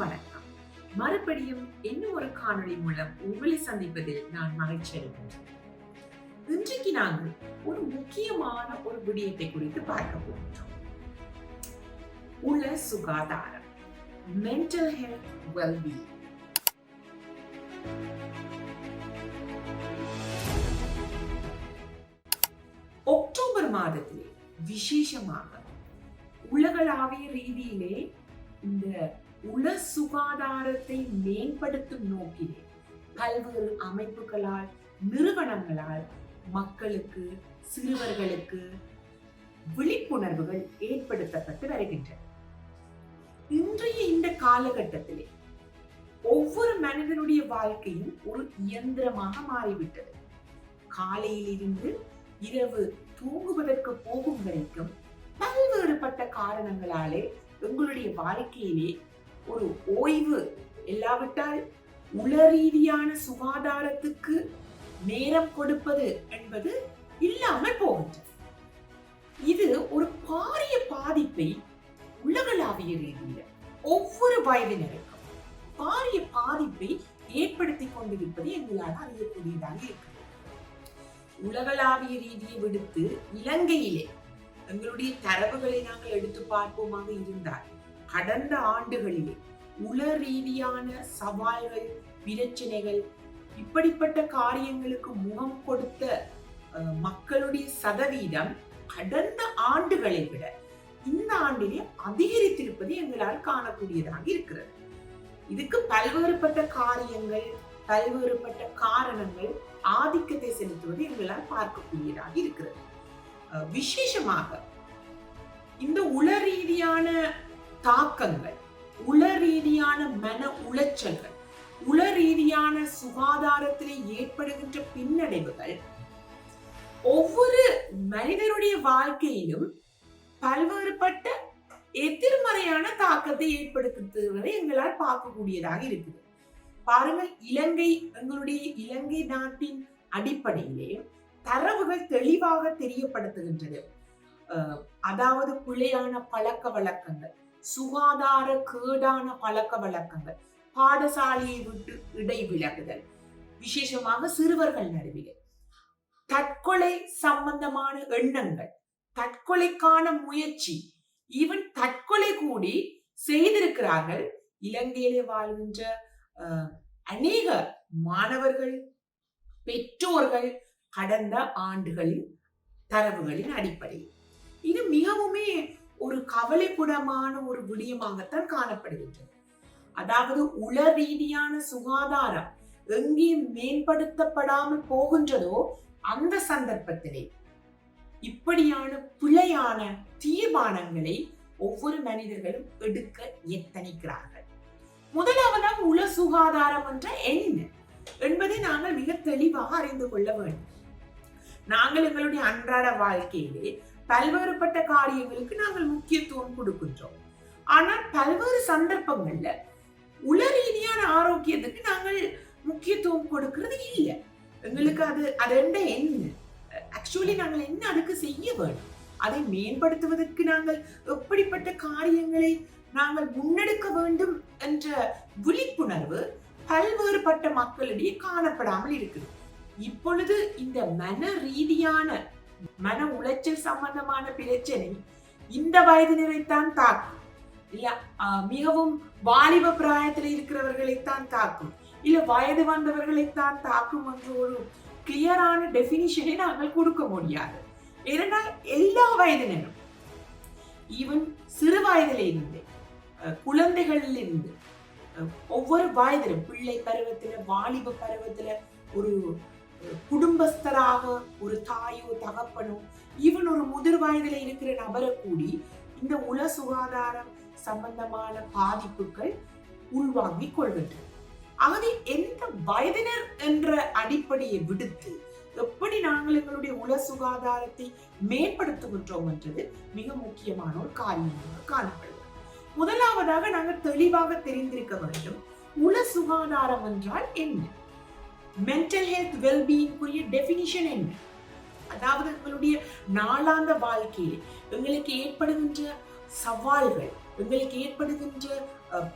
வணக்கம். மறுபடியும் இன்னும் ஒரு காணொளி மூலம் உங்களை சந்திப்பதில் நான் மகிழ்ச்சி அடைகின்றேன். இன்றைக்கு நாங்கள் ஒரு முக்கியமான ஒரு விடயத்தை குறித்து பார்க்க போகின்றோம். உள்ள சுகாதாரம் மென்டல் ஹெல்த் வெல்பீயிங் அக்டோபர் மாதத்தில் விசேஷமாக உலகளாவிய ரீதியிலே இந்த உள சுகாதாரத்தை மேம்படுத்தும் நோக்கிலே பல்வேறு அமைப்புகளால் நிறுவனங்களால் மக்களுக்கு சிறுவர்களுக்கு விழிப்புணர்வுகள் ஏற்படுத்தப்பட்டு வருகின்றன. இன்றைய இந்த காலகட்டத்திலே ஒவ்வொரு மனிதனுடைய வாழ்க்கையும் ஒரு இயந்திரமாக மாறிவிட்டது. காலையிலிருந்து இரவு தூங்குவதற்கு போகும் வரைக்கும் பல்வேறுபட்ட காரணங்களாலே எங்களுடைய வாழ்க்கையிலே ஒரு ஓய்வு இல்லாவிட்டால் உளரீதியான சுகாதாரத்துக்கு நேரம் கொடுப்பது என்பது இல்லாமல் போகின்றது இது ஒரு பாரிய பாதிப்பை உலகளாவிய ரீதியில ஒவ்வொரு வயதினருக்கும் பாரிய பாதிப்பை ஏற்படுத்தி கொண்டிருப்பது எங்களால் அறியக்கூடியதாக இருக்கிறது. உலகளாவிய ரீதியை விடுத்து இலங்கையிலே எங்களுடைய தரவுகளை நாங்கள் எடுத்து பார்ப்போமாக இருந்தால் கடந்த ஆண்டுகளிலே உள ரீதியான சவால்கள் பிரச்சனைகள் இப்படிப்பட்ட காரியங்களுக்கு முகம் கொடுத்த மக்களுடைய சதவீதம் கடந்த ஆண்டுகளை விட இந்த ஆண்டிலே அதிகரித்திருப்பது எங்களால் காணக்கூடியதாக இருக்கிறது. இதுக்கு பல்வேறுபட்ட காரியங்கள் பல்வேறுபட்ட காரணங்கள் ஆதிக்கத்தை செலுத்துவது எங்களால் பார்க்கக்கூடியதாக இருக்கிறது. விசேஷமாக இந்த உள ரீதியான தாக்கங்கள் உள ரீதியான மன உளைச்சல்கள் உள ரீதியான சுகாதாரத்திலே ஏற்படுகின்ற பின்னடைவுகள் ஒவ்வொரு மனிதருடைய வாழ்க்கையிலும் பல்வேறுபட்ட எதிர்மறையான தாக்கத்தை ஏற்படுத்துவதை எங்களால் பார்க்கக்கூடியதாக இருக்குது. பாருங்கள் இலங்கை எங்களுடைய இலங்கை நாட்டின் அடிப்படையிலே தரவுகள் தெளிவாக தெரியப்படுத்துகின்றது. அதாவது பிழையான பழக்க வழக்கங்கள் சுகாதார கேடான பழக்க வழக்கங்கள் பாடசாலையை விட்டு இடைவிலகுதல் விசேஷமாக சிறுவர்கள் நடுவிலே. தற்கொலை சம்பந்தமான எண்ணங்கள் தற்கொலைக்கான முயற்சி ஈவன் தற்கொலை கூடி செய்திருக்கிறார்கள். இலங்கையிலே வாழ்கின்ற அநேக மாணவர்கள் பெற்றோர்கள் கடந்த ஆண்டுகளின் தரவுகளின் அடிப்படையில். இது மிகவுமே ஒரு கவலைக்குடமான ஒரு விடயமாகத்தான் காணப்படுகின்றது. அதாவது உள ரீதியான சுகாதாரம் எங்கே மேம்படுத்தப்படாமல் போகின்றதோ அந்த சந்தர்ப்பத்திலே இப்படியான பிழையான தீர்மானங்களை ஒவ்வொரு மனிதர்களும் எடுக்க எத்தனிக்கிறார்கள். முதலாவதாக உள சுகாதாரம் என்ற என்ன என்பதை நாங்கள் மிக தெளிவாக அறிந்து கொள்ள வேண்டும். நாங்கள் எங்களுடைய அன்றாட வாழ்க்கையிலே பல்வேறுபட்ட காரியங்களுக்கு நாங்கள் முக்கியத்துவம் கொடுக்கின்றோம். ஆனால் பல்வேறு சந்தர்ப்பங்கள்ல உள ரீதியான ஆரோக்கியத்துக்கு நாங்கள் முக்கியத்துவம் கொடுக்கிறது இல்லை. எங்களுக்கு அது அது என்ன என்ன? ஆக்சுவலி நாங்கள் என்ன அதுக்கு செய்ய வேண்டும்? அதை மேம்படுத்துவதற்கு நாங்கள் எப்படிப்பட்ட காரியங்களை நாங்கள் முன்னெடுக்க வேண்டும் என்ற விழிப்புணர்வு பல்வேறுபட்ட மக்களிடையே காணப்படாமல் இருக்குது. இப்பொழுது இந்த மன ரீதியான மன உளைச்சல் சம்பந்தமான பிரச்சனை இந்த வயதினரைத்தான் தாக்கும். இல்ல மிகவும் வாலிப பிராயத்தில் இருக்கிறவர்களைத்தான் தாக்கும். இல்ல வயது வந்தவர்களைத்தான் தாக்கும் என்ற ஒரு கிளியரான டெபினிஷனை நாங்கள் கொடுக்க முடியாது. ஏனென்றால் எல்லா வயதினரும் ஈவன் சிறு வயதிலிருந்து குழந்தைகளிலிருந்து ஒவ்வொரு வயதிலும் பிள்ளை பருவத்துல வாலிப பருவத்துல ஒரு குடும்பஸ்தராக ஒரு தாயோ தகப்பனோ ஈவன் ஒரு முதிர் வயதில இருக்கிற நபரை கூடி இந்த உள சுகாதாரம் சம்பந்தமான பாதிப்புகள் உள்வாங்கிக் கொள்கின்றன. ஆகவே எந்த வயதினர் என்ற அடிப்படையை விடுத்து எப்படி நாங்கள் எங்களுடைய உள சுகாதாரத்தை மேம்படுத்துகின்றோம் என்றது மிக முக்கியமான ஒரு காரியமாக காணப்படுகிறது. முதலாவதாக நாங்கள் தெளிவாக தெரிந்திருக்க வேண்டும் உள சுகாதாரம் என்றால் என்ன? மென்டல் ஹெல்த் வெல்பீயிங்குரிய டெஃபினிஷன் என்ன? அதாவது எங்களுடைய நாளாந்த வாழ்க்கையில் எங்களுக்கு ஏற்படுகின்ற சவால்கள் எங்களுக்கு ஏற்படுகின்ற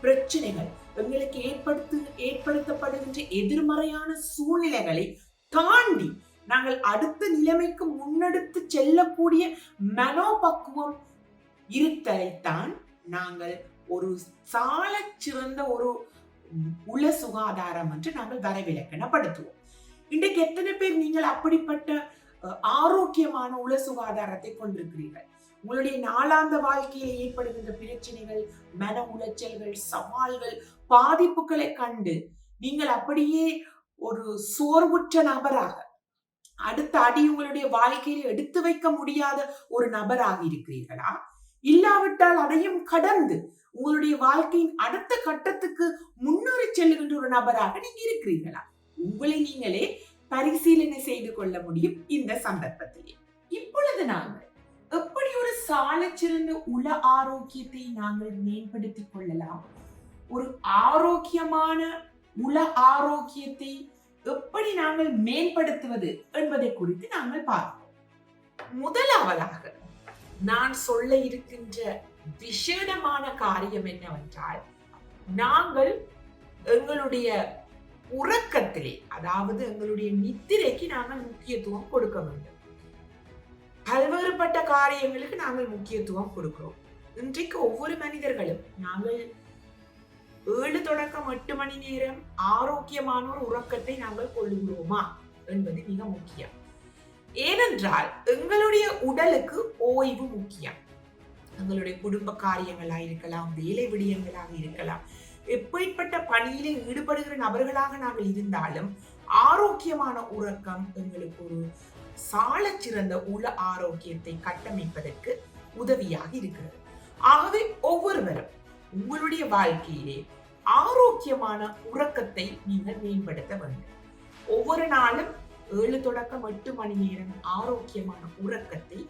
பிரச்சனைகள் எங்களுக்கு ஏற்படுத்து ஏற்படுத்தப்படுகின்ற எதிர்மறையான சூழ்நிலைகளை தாண்டி நாங்கள் அடுத்த நிலைமைக்கு முன்னெடுத்து செல்லக்கூடிய மனோபக்குவம் இருத்தலைத்தான் நாங்கள் ஒரு சால சிறந்த ஒரு உள சுகாதாரம் என்று நாங்கள் வரைவிலக்கணப்படுத்துவோம். இன்றைக்கு எத்தனை பேர் நீங்கள் அப்படிப்பட்ட ஆரோக்கியமான உள சுகாதாரத்தை கொண்டிருக்கிறீர்கள்? உங்களுடைய நாளாந்த வாழ்க்கையில் ஏற்படுகின்ற பிரச்சனைகள் மன உளைச்சல்கள் சவால்கள் பாதிப்புகளை கண்டு நீங்கள் அப்படியே ஒரு சோர்வுற்ற நபராக அடுத்த அடி உங்களுடைய வாழ்க்கையில் எடுத்து வைக்க முடியாத ஒரு நபராக இருக்கிறீர்களா? இல்லாவிட்டால் அதையும் கடந்து உங்களுடைய வாழ்க்கையின் அடுத்த கட்டத்துக்கு முன்னேறி செல்லுகின்ற ஒரு நபராக நீங்க இருக்கிறீர்களா? உங்களை நீங்களே பரிசீலனை செய்து கொள்ள முடியும் இந்த சந்தர்ப்பத்திலே. இப்பொழுது நாங்கள் எப்படி ஒரு சாலச்சிறந்த உள ஆரோக்கியத்தை நாங்கள் மேம்படுத்திக் கொள்ளலாம்? ஒரு ஆரோக்கியமான உள ஆரோக்கியத்தை எப்படி நாங்கள் மேம்படுத்துவது என்பதை குறித்து நாங்கள் பார்ப்போம். முதலாவதாக நான் சொல்ல இருக்கின்ற விசேடமான காரியம் என்னவென்றால் நாங்கள் எங்களுடைய உறக்கத்திலே அதாவது எங்களுடைய நித்திரைக்கு நாங்கள் முக்கியத்துவம் கொடுக்க வேண்டும். பல்வேறுபட்ட காரியங்களுக்கு நாங்கள் முக்கியத்துவம் கொடுக்கிறோம். இன்றைக்கு ஒவ்வொரு மனிதர்களும் நாங்கள் ஏழு தொடக்கம் எட்டு மணி நேரம் ஆரோக்கியமான ஒரு உறக்கத்தை நாங்கள் கொள்ளுகிறோமா என்பது மிக முக்கியம். ஏனென்றால் எங்களுடைய உடலுக்கு ஓய்வு முக்கியம். எங்களுடைய குடும்ப காரியங்களாக இருக்கலாம் வேலை விடயங்களாக இருக்கலாம். எப்படிப்பட்ட பணியிலே ஈடுபடுகிற நபர்களாக நாங்கள் இருந்தாலும் ஆரோக்கியமான உறக்கம் எங்களுக்கு ஒரு சாலச் சிறந்த உள ஆரோக்கியத்தை கட்டமைப்பதற்கு உதவியாக இருக்கிறது. ஆகவே ஒவ்வொருவரும் உங்களுடைய வாழ்க்கையிலே ஆரோக்கியமான உறக்கத்தை நீங்கள் மேம்படுத்த வேண்டும். ஒவ்வொரு நாளும் ஏழு தொடக்கம் எட்டு மணி நேரம் ஆரோக்கியமான உறக்கத்தை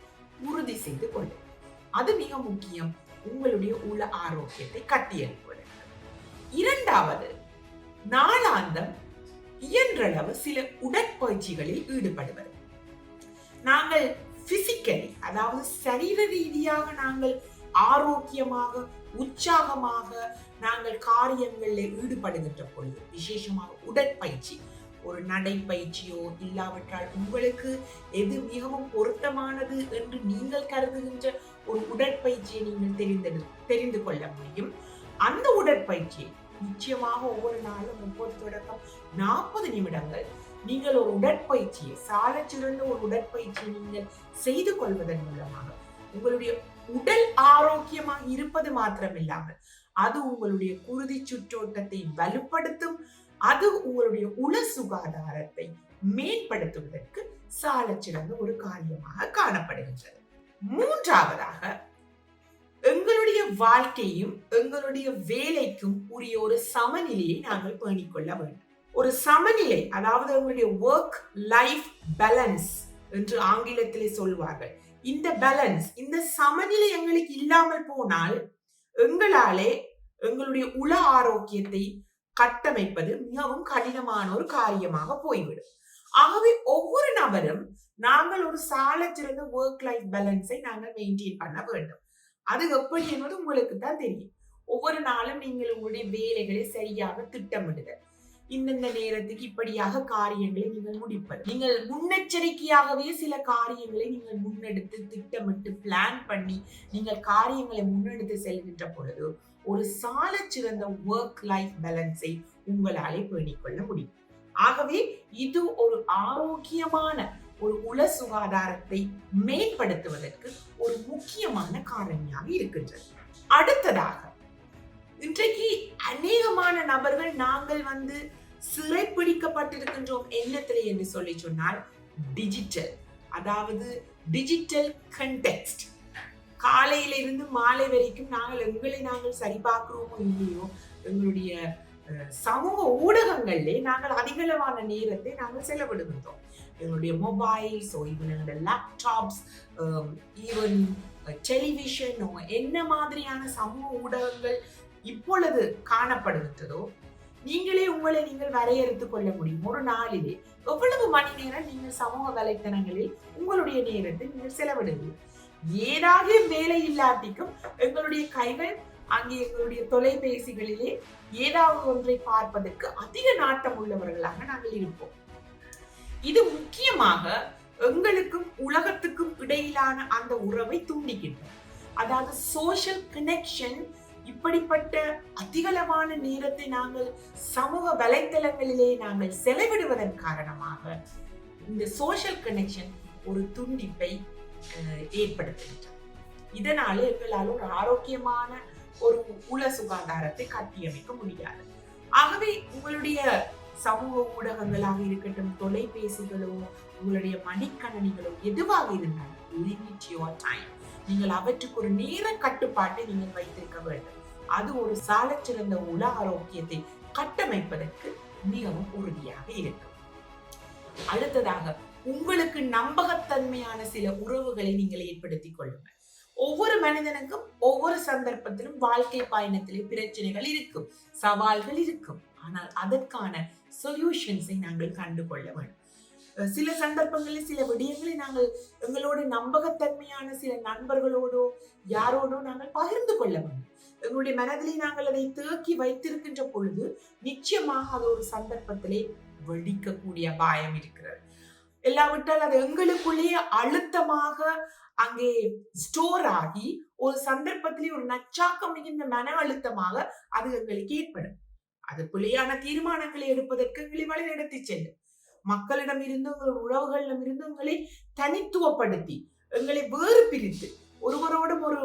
உறுதி செய்து கொள்ளும். அது மிக முக்கியம். உங்களுடைய உள ஆரோக்கியத்தை கட்டியெழுப்புவதற்கு இரண்டாவது நாளாந்தம் இயன்றளவு சில உடற்பயிற்சிகளில் ஈடுபடுவது. நாங்கள் பிசிக்கலி அதாவது சரீர ரீதியாக நாங்கள் ஆரோக்கியமாக உற்சாகமாக நாங்கள் காரியங்களில் ஈடுபடுகின்ற பொழுது விசேஷமாக உடற்பயிற்சி ஒரு நடைப்பயிற்சியோ இல்லாவிட்டால் உங்களுக்கு எது மிகவும் பொருத்தமானது என்று நீங்கள் கருதுகின்ற ஒரு உடற்பயிற்சியை நீங்கள் தெரிந்தெடு தெரிந்து கொள்ள முடியும். அந்த உடற்பயிற்சியை நிச்சயமாக ஒவ்வொரு நாளும் ஒவ்வொரு தொடக்கம் நாற்பது நிமிடங்கள். நீங்கள் ஒரு உடற்பயிற்சியை சாலச் சிறந்த ஒரு உடற்பயிற்சியை நீங்கள் செய்து கொள்வதன் மூலமாக உங்களுடைய உடல் ஆரோக்கியமாக இருப்பது மாத்திரமில்லாமல் அது உங்களுடைய குருதி சுற்றோட்டத்தை வலுப்படுத்தும் அது உங்களுடைய உள சுகாதாரத்தை மேம்படுத்துவதற்கு சால சிறந்த ஒரு காரியமாக காணப்படுகின்றது. மூன்றாவதாக எங்களுடைய வாழ்க்கையும் எங்களுடைய வேலைக்கும் உரிய ஒரு சமநிலையை நாங்கள் பேணிக்கொள்ள வேண்டும். ஒரு சமநிலை அதாவது எங்களுடைய ஒர்க் லைஃப் பேலன்ஸ் என்று ஆங்கிலத்திலே சொல்வார்கள். இந்த பேலன்ஸ் இந்த சமநிலை எங்களுக்கு இல்லாமல் போனால் எங்களாலே எங்களுடைய உள ஆரோக்கியத்தை கட்டமைப்பது மிகவும் கடினமான ஒரு காரியமாக போய்விடும். ஆகவே ஒவ்வொரு நபரும் நாங்கள் ஒரு சாலச் சிறந்த ஒர்க் லைஃப் பேலன்ஸை நாங்கள் மெயின்டைன் பண்ண வேண்டும். அது எப்படி என்பது உங்களுக்கு தான் தெரியும். ஒவ்வொரு நாளும் நீங்கள் உங்களுடைய வேலைகளை சரியாக திட்டமிடுதல். இந்தந்த நேரத்துக்கு இப்படியாக காரியங்களை நீங்கள் முடிப்பது. நீங்கள் முன்னெச்சரிக்கையாகவே சில காரியங்களை நீங்கள் முன்னெடுத்து திட்டமிட்டு பிளான் பண்ணி நீங்கள் காரியங்களை முன்னெடுத்து செல்கின்ற பொழுது ஒரு சால சிறந்த ஒர்க் லைஃப் பேலன்ஸை உங்களாலே பேணிக்கொள்ள முடியும். ஆகவே இது ஒரு ஆரோக்கியமான ஒரு உல சுகாதாரத்தை மேம்படுத்துவதற்கு ஒரு முக்கியமான காரணியாக இருக்கின்றது. அடுத்ததாக இன்றைக்கு அநேகமான நபர்கள் நாங்கள் வந்து சிறைப்பிடிக்கப்பட்டிருக்கின்றோம் என்னத்திலே என்று சொல்லி சொன்னால் டிஜிட்டல் அதாவது டிஜிட்டல் கண்டெக்ஸ்ட் காலையிலிருந்து மாலை வரைக்கும் நாங்கள் எங்களை நாங்கள் சரிபார்க்கிறோமோ இல்லையோ எங்களுடைய அஹ், சமூக ஊடகங்களிலே நாங்கள் அதிகளவான நேரத்தை நாங்கள் செலவிடுகின்றோம். எங்களுடைய மொபைல்ஸோ ஈவன் எங்களுடைய லேப்டாப்ஸ் ஈவன் டெலிவிஷனோ என்ன மாதிரியான சமூக ஊடகங்கள் இப்பொழுது காணப்படுகின்றதோ நீங்களே உங்களை நீங்கள் வரையறுத்துக் கொள்ள முடியும். ஒரு நாளிலே எவ்வளவு மணி நேரம் நீங்கள் சமூக வலைத்தளங்களில் உங்களுடைய நேரத்தை நீங்கள் செலவிடுவீர்கள் ஏதாவது வேலை இல்லாட்டிக்கும் எங்களுடைய கைகள் அங்கே எங்களுடைய தொலைபேசிகளிலே ஏதாவது ஒன்றை பார்ப்பதற்கு அதிக நாட்டம் உள்ளவர்களாக நாங்கள் இருப்போம். இது முக்கியமாக எங்களுக்கும் உலகத்துக்கும் இடையிலான அந்த உறவை துண்டிக்கின்றது அதாவது சோஷியல் கனெக்ஷன் இப்படிப்பட்ட அதிகளவான நேரத்தை நாங்கள் சமூக வலைத்தளங்களிலே நாங்கள் செலவிடுவதன் காரணமாக இந்த சோஷியல் கனெக்ஷன் ஒரு துண்டிப்பை ஏற்படுத்துகின்றது இதனால எங்களால் ஒரு ஆரோக்கியமான ஒரு உள சுகாதாரத்தை கட்டியமைக்க முடியாது. ஆகவே உங்களுடைய சமூக ஊடகங்களாக இருக்கட்டும் தொலைபேசிகளோ உங்களுடைய மடிக்கணனிகளோ எதுவாக இருந்தாலும் லிமிட் யுவர் டைம் நீங்கள் அவற்றுக்கு ஒரு நேர கட்டுப்பாட்டை நீங்கள் வைத்திருக்க வேண்டும். அது ஒரு சாலச்சிறந்த உல ஆரோக்கியத்தை கட்டமைப்பதற்கு மிகவும் உறுதியாக இருக்கும். அடுத்ததாக உங்களுக்கு நம்பகத்தன்மையான சில உறவுகளை நீங்கள் ஏற்படுத்திக் கொள்ளுங்கள். ஒவ்வொரு மனிதனுக்கும் ஒவ்வொரு சந்தர்ப்பத்திலும் வாழ்க்கை பயணத்திலே பிரச்சனைகள் இருக்கும் சவால்கள் இருக்கும். ஆனால் அதற்கான சொல்யூஷன்ஸை நாங்கள் கண்டுகொள்ள வேண்டும். சில சந்தர்ப்பங்களில் சில விடயங்களை நாங்கள் எங்களோட நம்பகத்தன்மையான சில நண்பர்களோடோ யாரோடோ நாங்கள் பகிர்ந்து கொள்ள வேண்டும். எங்களுடைய மனதிலே நாங்கள் அதை தேக்கி வைத்திருக்கின்ற பொழுது நிச்சயமாக அது ஒரு சந்தர்ப்பத்திலே வெடிக்கக்கூடிய பாயம் இருக்கிறது. இல்லாவிட்டால் அது எங்களுக்குள்ளேயே அழுத்தமாக அங்கே ஸ்டோர் ஆகி ஒரு சந்தர்ப்பத்திலே ஒரு நச்சாக்கம் மிகுந்த மன அழுத்தமாக அது எங்களுக்கு ஏற்படும். அது தீர்மானங்களை எடுப்பதற்கு எங்களை வழிநடத்தி செல்லும். மக்களிடம் இருந்து உங்கள் உறவுகளிடம் இருந்து உங்களை தனித்துவப்படுத்தி எங்களை வேறு பிரித்து ஒருவரோடும் ஒரு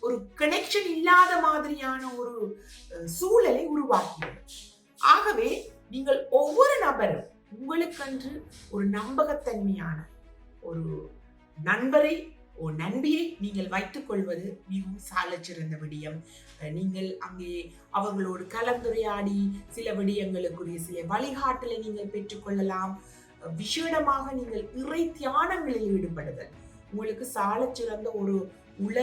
ஒரு கனெக்ஷன் இல்லாத மாதிரியான ஒரு சூழலை உருவாக்கியது. ஆகவே நீங்கள் ஒவ்வொரு நபரும் உங்களுக்கென்று ஒரு நம்பகத்தன்மையான ஒரு நண்பரை ஒரு நண்பியை நீங்கள் வைத்துக் கொள்வது மிகவும் சால சிறந்த விடயம். நீங்கள் அங்கே அவர்களோடு கலந்துரையாடி சில விடயங்களுக்குரிய சில வழிகாட்டலை நீங்கள் பெற்றுக்கொள்ளலாம் விஷேடமாக விசேடமாக நீங்கள் இறை தியானங்களில் ஈடுபடுதல். உங்களுக்கு சால சிறந்த ஒரு உள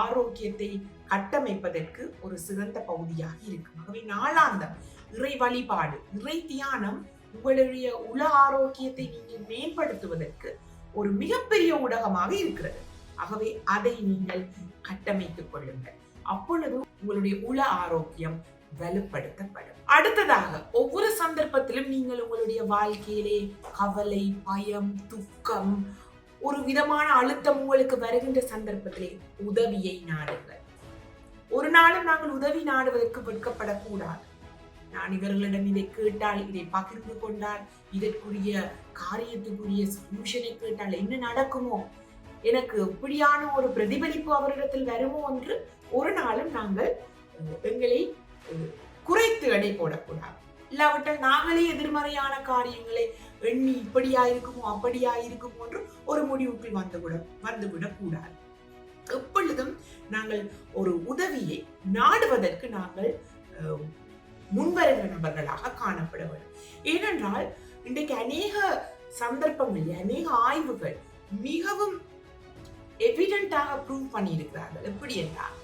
ஆரோக்கியத்தை கட்டமைப்பதற்கு ஒரு சிறந்த பகுதியாக இருக்கும். ஆகவே நாளாந்தம் இறை வழிபாடு இறை தியானம் உங்களுடைய உள ஆரோக்கியத்தை நீங்கள் மேம்படுத்துவதற்கு ஒரு மிகப்பெரிய ஊடகமாக இருக்கிறது. ஆகவே அதை நீங்கள் கட்டமைத்துக் கொள்ளுங்கள். அப்பொழுது உங்களுடைய உள ஆரோக்கியம் வலுப்படுத்தப்படும். அடுத்ததாக ஒவ்வொரு சந்தர்ப்பத்திலும் நீங்கள் உங்களுடைய வாழ்க்கையிலே கவலை பயம் துக்கம் ஒரு விதமான அழுத்தம் உங்களுக்கு வருகின்ற சந்தர்ப்பத்திலே உதவியை நாடுங்கள். ஒரு நாளும் நாங்கள் உதவி நாடுவதற்கு வெட்கப்படக்கூடாது. நான் இவர்களிடம் இதை கேட்டால் இதை பகிர்ந்து கொண்டால் இதற்குரிய காரியத்துக்குரிய சொல்யூஷனை கேட்டால் என்ன நடக்குமோ? எனக்கு எப்படியான ஒரு பிரதிபலிப்பு அவரிடத்தில் வருமோ என்று ஒரு நாளும் நாங்கள் எங்களை குறைத்து எடை போடக்கூடாது. இல்லாவிட்டால் நாங்களே எதிர்மறையான காரியங்களை எண்ணி இப்படியா இருக்குமோ அப்படியா இருக்குமோ என்று ஒரு முடிவுக்கு வந்துவிட வந்துவிடக் கூடாது. எப்பொழுதும் நாங்கள் ஒரு உதவியை நாடுவதற்கு நாங்கள் அஹ், முன்வருகிற நபர்களாக காணப்பட வேண்டும் ஏனென்றால் இன்றைக்கு அநேக சந்தர்ப்பங்களில் அநேக ஆய்வுகள் மிகவும் எவிடென்டாக ப்ரூவ் பண்ணியிருக்கிறார்கள். எப்படி என்றால்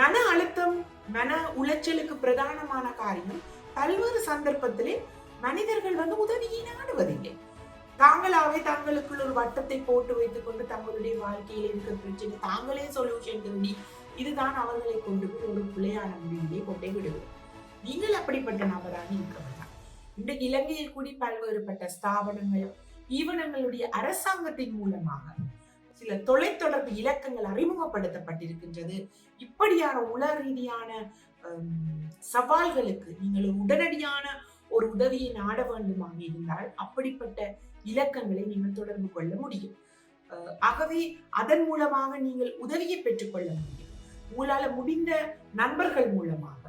மன அழுத்தம் மன உளைச்சலுக்கு பிரதானமான காரியம் பல்வேறு சந்தர்ப்பத்திலே மனிதர்கள் வந்து உதவியை நாடுவதில்லை. தாங்களாவே தாங்களுக்குள் ஒரு வட்டத்தை போட்டு வைத்துக் கொண்டு தங்களுடைய வாழ்க்கையில் இருக்கிற பிரச்சனை தாங்களே சொல்யூஷன் தேடி இதுதான் அவர்களை கொண்டு போய் ஒரு பிள்ளையான முடிவிலே கொண்டே விடுவது நீங்கள் அப்படிப்பட்ட நபராக இருக்க வேண்டாம் இன்றைக்கு இலங்கையில் கூடி பல்வேறுபட்ட ஸ்தாபனங்கள் ஈவனங்களுடைய அரசாங்கத்தின் மூலமாக சில தொலைத்தொடர்பு இலக்கங்கள் அறிமுகப்படுத்தப்பட்டிருக்கின்றது. இப்படியான உல ரீதியான சவால்களுக்கு நீங்கள் உடனடியான ஒரு உதவியை நாட வேண்டுமாக இருந்தால் அப்படிப்பட்ட இலக்கங்களை நீங்கள் தொடர்பு கொள்ள முடியும். ஆகவே அதன் மூலமாக நீங்கள் உதவியை பெற்றுக்கொள்ள முடியும். உங்களால முடிந்த நண்பர்கள் மூலமாக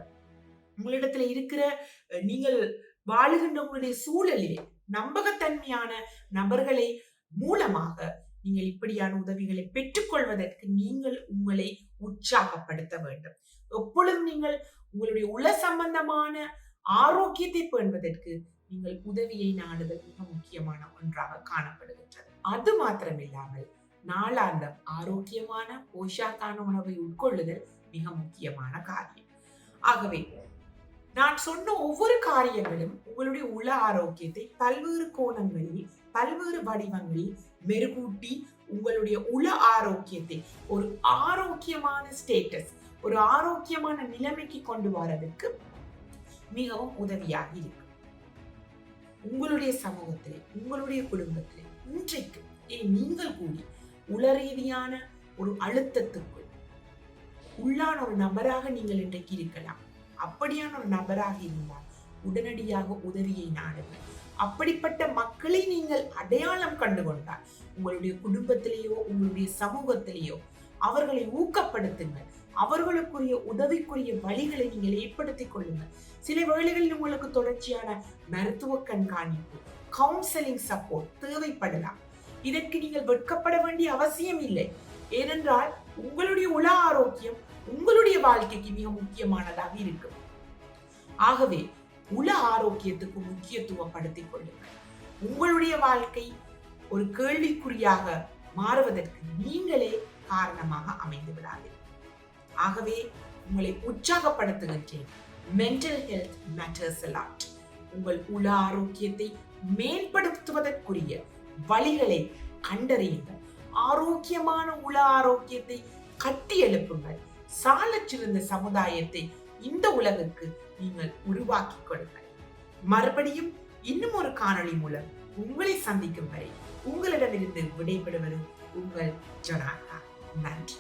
உங்களிடத்துல இருக்கிற நீங்கள் வாழுகின்ற உங்களுடைய சூழலிலே நம்பகத்தன்மையான நபர்களை மூலமாக நீங்கள் இப்படியான உதவிகளை பெற்றுக்கொள்வதற்கு நீங்கள் உங்களை உற்சாகப்படுத்த வேண்டும். எப்பொழுதும் நீங்கள் உங்களுடைய உள சம்பந்தமான ஆரோக்கியத்தை பேணுவதற்கு நீங்கள் உதவியை நாடுதல் மிக முக்கியமான ஒன்றாக காணப்படுகின்றது. அது மாத்திரமில்லாமல் நாளாந்தம் ஆரோக்கியமான போஷாக்கான உணவை உட்கொள்ளுதல் மிக முக்கியமான காரியம். ஆகவே நான் சொன்ன ஒவ்வொரு காரியங்களும் உங்களுடைய உள ஆரோக்கியத்தை பல்வேறு கோணங்களில் பல்வேறு வடிவங்களில் மெருகூட்டி உங்களுடைய உள ஆரோக்கியத்தை ஒரு ஆரோக்கியமான ஸ்டேட்டஸ் ஒரு ஆரோக்கியமான நிலைமைக்கு கொண்டு வரதுக்கு மிகவும் உதவியாக இருக்கும். உங்களுடைய சமூகத்தில் உங்களுடைய குடும்பத்தில் இன்றைக்கு ஏன் நீங்கள் கூடி உளரீதியான ஒரு அழுத்தத்துக்குள் உள்ளான ஒரு நபராக நீங்கள் இன்றைக்கு இருக்கலாம். அப்படியான ஒரு நபராக இருந்தால் உடனடியாக உதவியை நாடுங்கள் அப்படிப்பட்ட மக்களை நீங்கள் அடையாளம் கண்டு கொண்டால் உங்களுடைய குடும்பத்திலேயோ உங்களுடைய சமூகத்திலேயோ அவர்களை ஊக்கப்படுத்துங்கள். அவர்களுக்குரிய உதவிக்குரிய வழிகளை நீங்கள் ஏற்படுத்திக் கொள்ளுங்கள். சில வேளைகளில் உங்களுக்கு தொடர்ச்சியான மருத்துவ கண்காணிப்பு கவுன்சிலிங் சப்போர்ட் தேவைப்படலாம். இதற்கு நீங்கள் வெட்கப்பட வேண்டிய அவசியம் இல்லை. ஏனென்றால் உங்களுடைய உள ஆரோக்கியம் உங்களுடைய வாழ்க்கைக்கு மிக முக்கியமானதாக இருக்கும். ஆகவே உள ஆரோக்கியத்துக்கு முக்கியத்துவப்படுத்திக் கொள்ளுங்கள். உங்களுடைய வாழ்க்கை ஒரு கேள்விக்குறியாக மாறுவதற்கு நீங்களே காரணமாக அமைந்து விடாது ஆகவே உங்களை உற்சாகப்படுத்துகின்றேன். Mental health matters a lot உங்கள் உள ஆரோக்கியத்தை மேம்படுத்துவதற்குரிய வழிகளை கண்டறியுங்கள். ஆரோக்கியமான உள ஆரோக்கியத்தை கட்டி எழுப்புங்கள். சாலச்சிறந்த சமுதாயத்தை இந்த உலகுக்கு நீங்கள் உருவாக்கி கொடுங்கள். மறுபடியும் இன்னும் ஒரு காணொளி மூலம் உங்களை சந்திக்கும் வரை உங்களிடமிருந்து விடைபெறுவது உங்கள் ஜொனாதா. நன்றி.